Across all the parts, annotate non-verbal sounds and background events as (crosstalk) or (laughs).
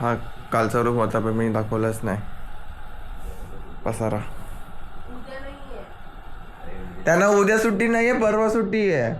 हा कालचा रूम होता पण मी दाखवलाच नाही. पसारा. त्यांना उद्या सुट्टी नाही आहे परवा सुट्टी आहे.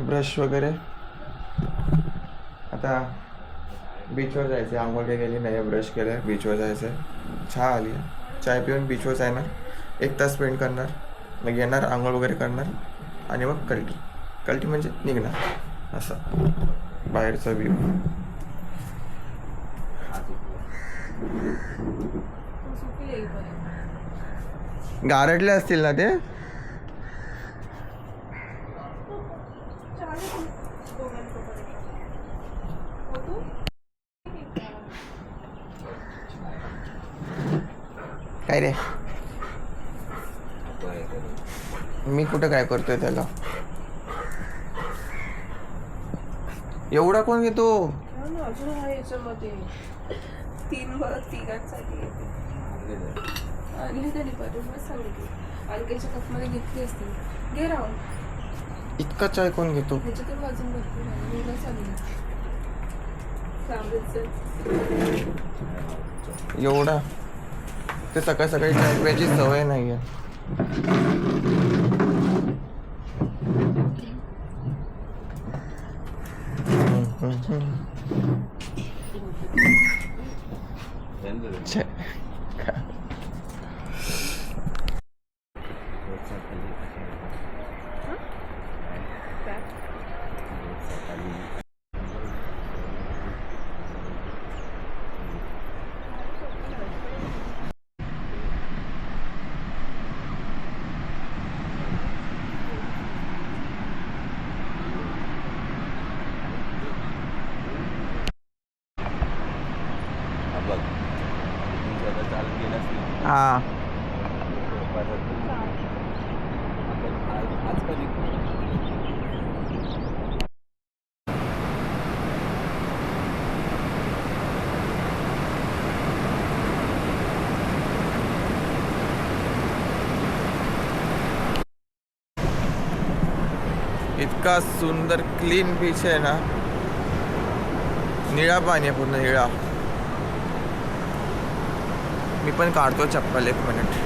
ब्रश वगैरे. आता बीचवर जायचं आहे आंघोळ काही गेली नाही आहे ब्रश केलं आहे बीचवर जायचं आहे चहा आली आहे. चाय पिऊन बीचवर जाणार एक तास स्पेंड करणार. मग येणार आंघोळ वगैरे करणार. आणि मग कल्टी. कल्टी म्हणजे निघणार. असं. बाहेरचा व्ह्यू गारटले असतील ना ते? काय रे? मी कुठं काय करतोय त्याला? एवढा कोण घेतो? अजून आहे याच्यामध्ये. तीन बरं तिघांसाठी येते आणली त्याने पाठवूनच सांगितली. अलकेच्या कपमध्ये घेतली असते घे राहून इतका चाय कोण घेतो? ह्याच्यातून भरपूर आहे. सांगितलं एवढा. ते सकाळी सकाळी चाय प्यायची सवय नाही आहे Sen de हा इतका सुंदर क्लीन बीच है ना. निळा पाणी आहे पूर्ण निळा. मी पण काढतो चप्पल एक मिनिट.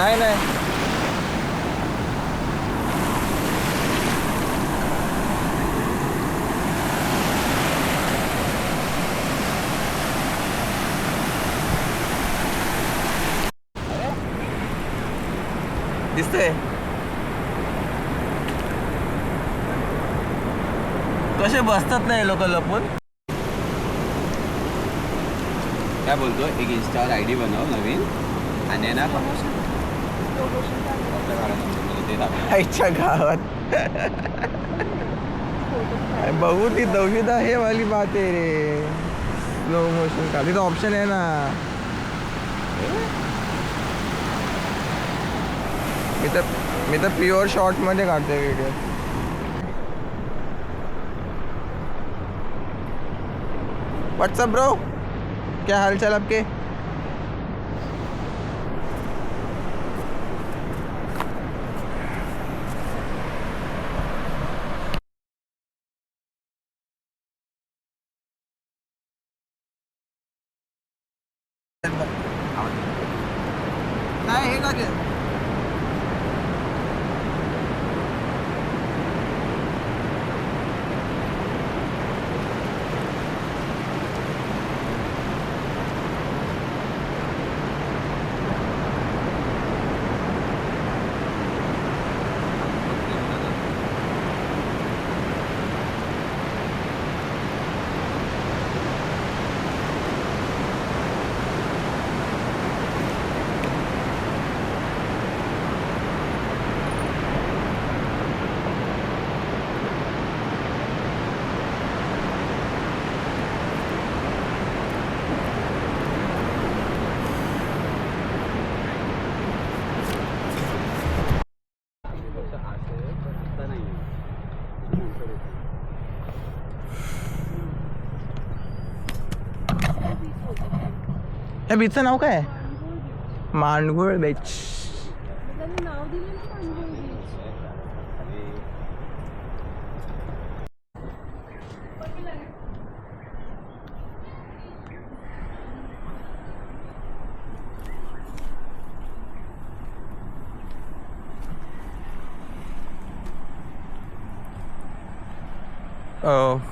नाही नाही. दिसतंय. कसे बसतात नाही लोक लपून? काय बोलतो एक इंस्टावर आय डी बनव नवीन. आणि आहे ना आईच्या गावात. बघू ती दौशिता हे वाली बात आहे रे. स्लो मोशन का. तिथं ऑप्शन आहे ना. मी तर मी तर प्युअर शॉर्ट मध्ये काढतोय व्हिडिओ व्हॉट्सअप ब्रो क्या हाल चाल आपके? त्या बीचचं नाव काय? आहे मांडगुळ बीच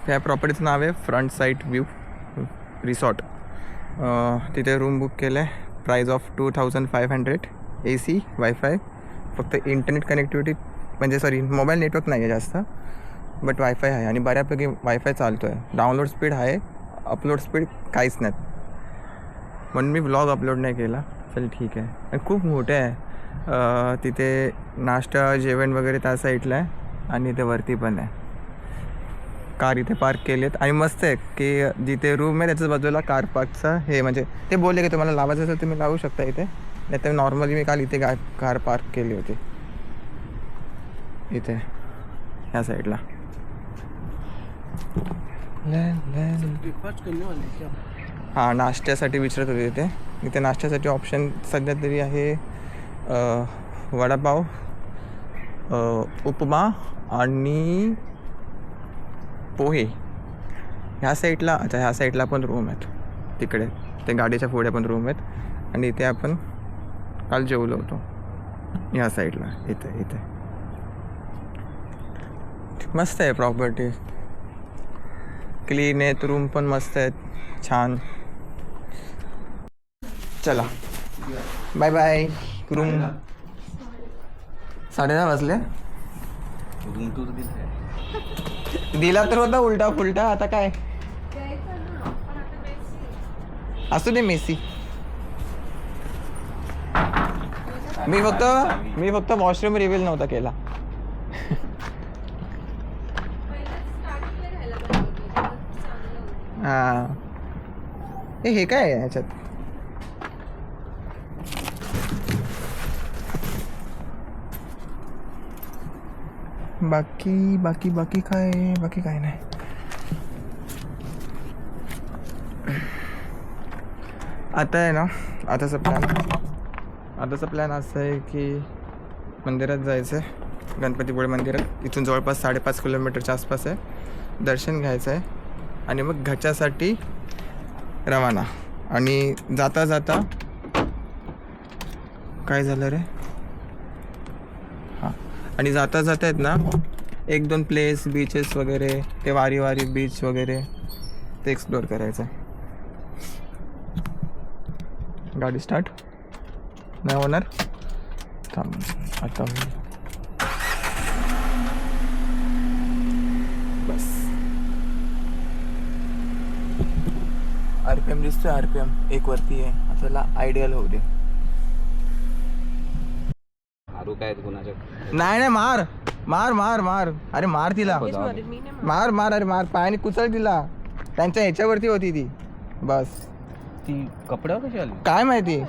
त्या प्रॉपर्टीचं नाव आहे फ्रंट साईट व्ह्यू रिसॉर्ट तिथे रूम बुक केलं आहे price of two thousand five hundred A C wifi फक्त इंटरनेट कनेक्टिव्हिटी म्हणजे सॉरी मोबाईल नेटवर्क नाही आहे जास्त बट वायफाय आहे. आणि बऱ्यापैकी वायफाय चालतो आहे डाउनलोड स्पीड आहे अपलोड स्पीड काहीच नाही. म्हणून मी ब्लॉग अपलोड नाही केला. चल ठीक आहे. आणि खूप मोठे आहे. तिथे नाश्ता जेवण वगैरे त्या साईडला आहे. आणि इथे वरती पण आहे. कार इथे पार्क केलेत. आणि मस्त आहे की जिथे रूम आहे त्याच्याच बाजूला कार पार्कचं हे म्हणजे ते बोलले की तुम्हाला लावायचं असेल तुम्ही लावू शकता इथे. नाही तर नॉर्मली मी काल इथे गा कार पार्क केली होती. इथे ह्या साईडला हां नाश्त्यासाठी विचारत होते इथे. इथे नाश्त्यासाठी ऑप्शन सध्या तरी आहे वडापाव उपमा आणि पोहे. ह्या साईडला अच्छा ह्या साईडला पण रूम आहेत. तिकडे ते गाडीच्या पुढे पण रूम आहेत. आणि इथे आपण काल जेवलो होतो. ह्या साईडला इथे इथे. मस्त आहे प्रॉपर्टी क्लीन आहेत रूम पण मस्त आहेत. छान. चला. बाय बाय रूम साडेदहा वाजले. दिला तर होता उलटा फुलटा. आता काय? असू दे मेसी. मी फक्त मी फक्त वॉशरूम रिव्हील नव्हता केला. हा. हे काय याच्यात? बाकी बाकी बाकी काय बाकी काय नाही. आता आहे ना आताचा प्लॅन आताचा प्लॅन असा आहे की मंदिरात जायचं आहे गणपतीपुळे मंदिरात इथून जवळपास साडेपाच किलोमीटरच्या आसपास आहे. दर्शन घ्यायचं आहे आणि मग घरच्यासाठी रवाना. आणि जाता जाता काय झालं रे? आणि जाता जाता आहेत ना एक दोन प्लेस बीचेस वगैरे ते वारी वारी बीच वगैरे ते एक्सप्लोअर करायचं आहे. गाडी स्टार्ट नाही होणार? थांब आता बस. आर पी एम दिसतोय आर पी एम एक वरती आहे. आपल्याला आयडियल होऊ दे. आरू काय कुणाच्या नाही नाही मार. मार मार मार. अरे मार तिला. मार मार अरे मार. पायाने कुचल तिला. त्यांच्या ह्याच्यावरती होती ती. बस. ती कपड्यावर कशी आली? काय माहिती?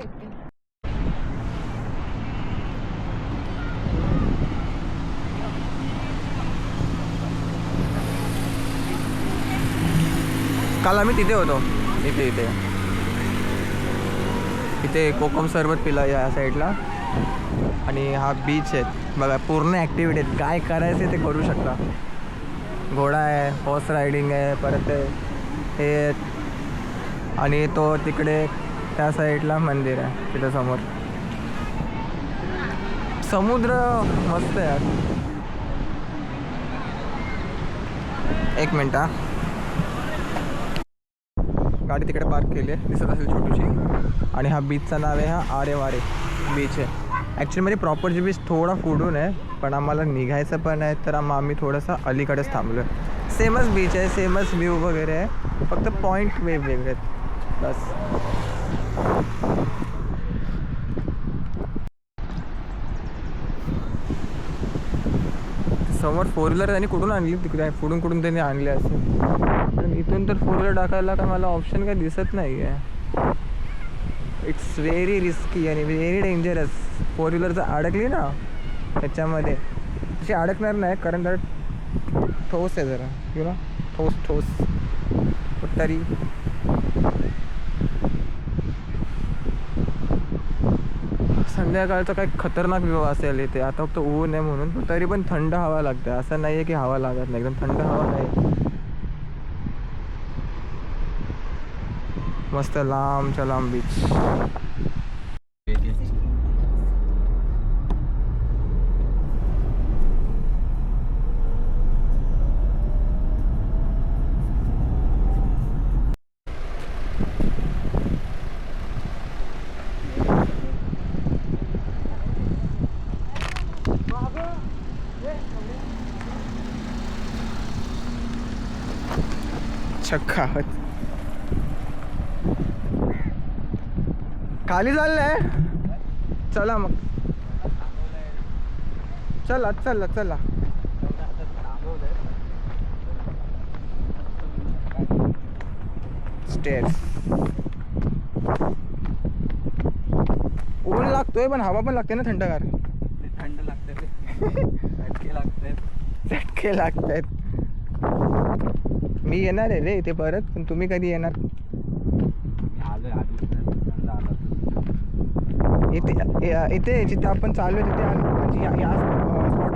काल आम्ही तिथे होतो. इथे इथे. इथे कोकम सरबत पिला या साईडला. आणि हा बीच आहे. बघा पूर्ण ॲक्टिव्हिटी आहेत. काय करायचं ते करू शकता. घोडा आहे हॉर्स रायडिंग आहे परत ते हे आणि तो तिकडे त्या साईडला मंदिर आहे तिथं समोर. समुद्र मस्त आहे एक मिनटं गाडी तिकडे पार्क केली आहे. दिसत असेल छोटीशी. आणि हा बीचचं नाव आहे हा आरे वारे बीच आहे ॲक्च्युलीमध्ये प्रॉपर जी बीच थोडा फुडून आहे पण आम्हाला निघायचं पण आहे तर आम्हा आम्ही थोडंसं अलीकडेच थांबलो आहे सेमच बीच आहे सेमच व्ह्यू वगैरे आहे. फक्त पॉईंट वेगवेगळे आहेत. बस. समोर फोर व्हीलर त्यांनी कुठून आणली? तिकडे कुठून कुठून त्यांनी आणली असेल? पण इथून तर फोर व्हीलर टाकायला काय मला ऑप्शन काही दिसत नाही आहे इट्स व्हेरी रिस्की आणि व्हेरी डेंजरस फोर व्हीलर जर अडकली ना त्याच्यामध्ये. तशी अडकणार नाही कारण जरा ठोस आहे जरा. यु नो ठोस ठोस. तरी संध्याकाळचा काही खतरनाक विवाह असेल इथे. आता फक्त ऊन आहे म्हणून तरी पण थंड हवा लागते. असं नाही आहे की हवा लागत नाही. एकदम थंड हवा आहे. मस्त लांबच्या लांब बीच चक्कावत खाली चाललंय. चला मग. चला चला चला. ऊन लागतोय पण हवा पण लागते ना थंडगार. थंड लागते (laughs) झटके लागते झटके लागत आहेत मी येणार आहे रे इथे परत पण तुम्ही कधी येणार? इथे इथे जिथे आपण चालू आहे तिथे म्हणजे या- या स्पॉट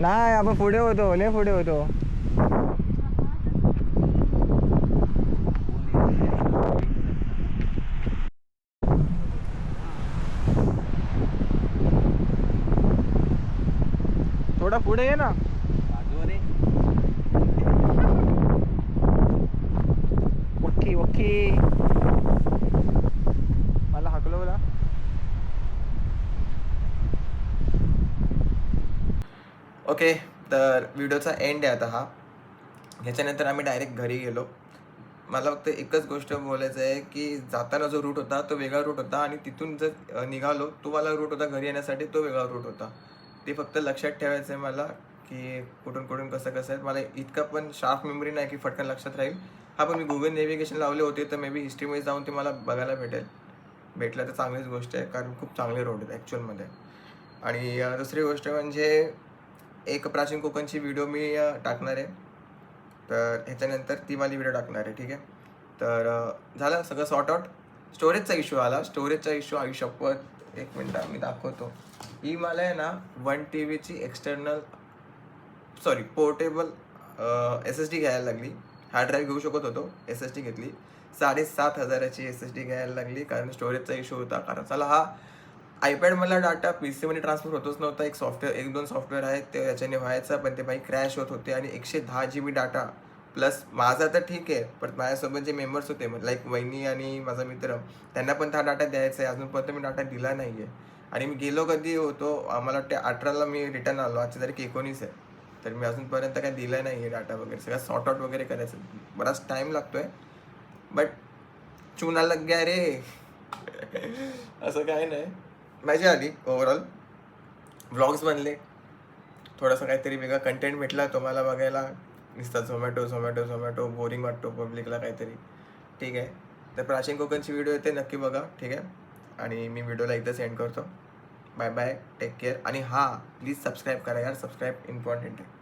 नाही आपण पुढे होतो लय पुढे होतो. थोडा पुढे ये ना बाजूवर आहे ओके ओके मला हकलवला ओके तर व्हिडिओचा एंड आहे आता हा. ह्याच्यानंतर आम्ही डायरेक्ट घरी गेलो. मला फक्त एकच गोष्ट बोलायचं आहे की जाताना जो रूट होता तो वेगळा रूट होता आणि तिथून जर निघालो तो वाला रूट होता घरी येण्यासाठी तो वेगळा रूट होता. ते फक्त लक्षात ठेवायचं आहे मला की कुठून कुठून कसं कसं आहे. मला इतका पण शार्प मेमरी नाही की फटकन लक्षात राहील. हा पण मी गुगल नेव्हिगेशन लावले होते तर मे बी हिस्ट्रीमध्ये जाऊन ते मला बघायला भेटेल. भेटलं तर चांगलीच गोष्ट आहे कारण खूप चांगले रोड आहेत ॲक्च्युअलमध्ये आणि दुसरी गोष्ट म्हणजे एक प्राचीन कोकणची व्हिडिओ मी टाकणार आहे. तर ह्याच्यानंतर ती वाली व्हिडिओ टाकणार आहे ठीक आहे? तर झालं सगळं सॉर्ट आउट स्टोरेजचा इश्यू आला. स्टोरेजचा इश्यू आई शपथ एक मिनटं मी दाखवतो. ही मला आहे ना one T व्हीची external sorry portable S S D घ्यायला लागली. हार्ड ड्राईव्ह घेऊ शकत होतो एस एस डी घेतली. साडेसात हजाराची एस एस डी घ्यायला लागली कारण स्टोरेजचा इश्यू होता. कारण चला हा आयपॅड मला डाटा पी सीमध्ये ट्रान्सफर होतच नव्हता. एक सॉफ्टवेअर एक दोन सॉफ्टवेअर आहेत ते याच्याने व्हायचा पण ते बाई क्रॅश होत होते आणि एकशे दहा जी बी डाटा प्लस माझा तर ठीक आहे पण माझ्यासोबत जे मेंबर्स होते लाईक वहिनी आणि माझा मित्र त्यांना पण हा डाटा द्यायचा आहे. अजूनपर्यंत मी डाटा दिला नाही आहे आणि मी गेलो कधी होतो मला वाटते अठराला मी रिटर्न आलो. आजची तारीख एकोणीस आहे. तर मी अजूनपर्यंत काय दिलं नाही आहे डाटा वगैरे. सगळं सॉर्ट आउट वगैरे करायचं. बराच टाईम लागतो आहे बट चुना लग गया रे. (laughs) असं काय नाही. मजा आली ओव्हरऑल व्लॉग्स बनले. थोडंसं काहीतरी वेगळा कंटेंट भेटला तुम्हाला बघायला. नुसता झोमॅटो झोमॅटो झोमॅटो बोरिंग वाटतो पब्लिकला काहीतरी. ठीक आहे. तर प्राचीन कोकणची व्हिडिओ येते नक्की बघा. ठीक आहे. आणि मी व्हिडिओला एकदा सेंड करतो. बाय बाय टेक केअर आणि हां प्लीज सबस्क्राईब करा यार. सबस्क्राईब इम्पॉर्टंट आहे.